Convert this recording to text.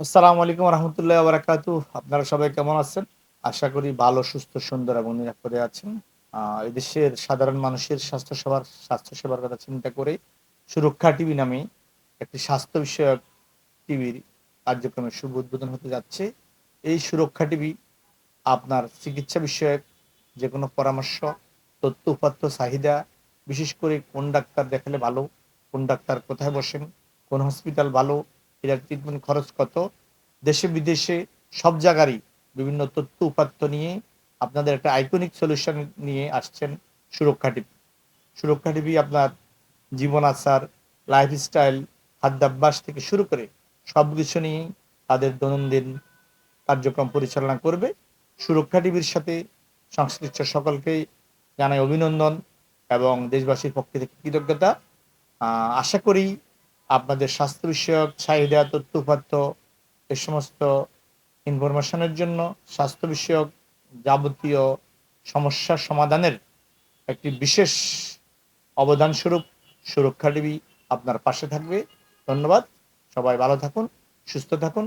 আসসালামু আলাইকুম রহমতুল্লাহ বারাকাতু আপনারা সবাই কেমন আছেন? আশা করি ভালো, সুস্থ, সুন্দর এবং নিরাপদে আছেন। এদেশের সাধারণ মানুষের স্বাস্থ্য সেবার স্বাস্থ্য সেবার কথা চিন্তা করে সুরক্ষা টিভি নামে একটি স্বাস্থ্য বিষয়ক টিভির কার্যক্রমের শুভ উদ্বোধন হতে যাচ্ছে। এই সুরক্ষা টিভি আপনার চিকিৎসা বিষয়ক যে কোনো পরামর্শ, তথ্য উপাত্ত, চাহিদা, বিশেষ করে কোন ডাক্তার দেখালে ভালো, কোন ডাক্তার কোথায় বসেন, কোন হসপিটাল ভালো এটার ট্রিটমেন্ট খরচ কত? দেশে, বিদেশে, সব জায়গারই বিভিন্ন তথ্য উপাত্ত নিয়ে আপনাদের একটা আইকনিক সলিউশন নিয়ে আসছেন সুরক্ষা টিভি। সুরক্ষা টিভি আপনার জীবন আচার লাইফস্টাইল খাদ্যাভ্যাস থেকে শুরু করে সব কিছু নিয়ে তাদের দৈনন্দিন কার্যক্রম পরিচালনা করবে। সুরক্ষা টিভির সাথে সংশ্লিষ্ট সকলকেই জানাই অভিনন্দন এবং দেশবাসীর পক্ষ থেকে কৃতজ্ঞতা। আশা করি আপনাদের স্বাস্থ্য বিষয়ক চাহিদা তথ্য উপাত্ত এ সমস্ত ইনফরমেশনের জন্য স্বাস্থ্য বিষয়ক যাবতীয় সমস্যা সমাধানের একটি বিশেষ অবদানস্বরূপ সুরক্ষা টিভি আপনার পাশে থাকবে। ধন্যবাদ। সবাই ভালো থাকুন, সুস্থ থাকুন।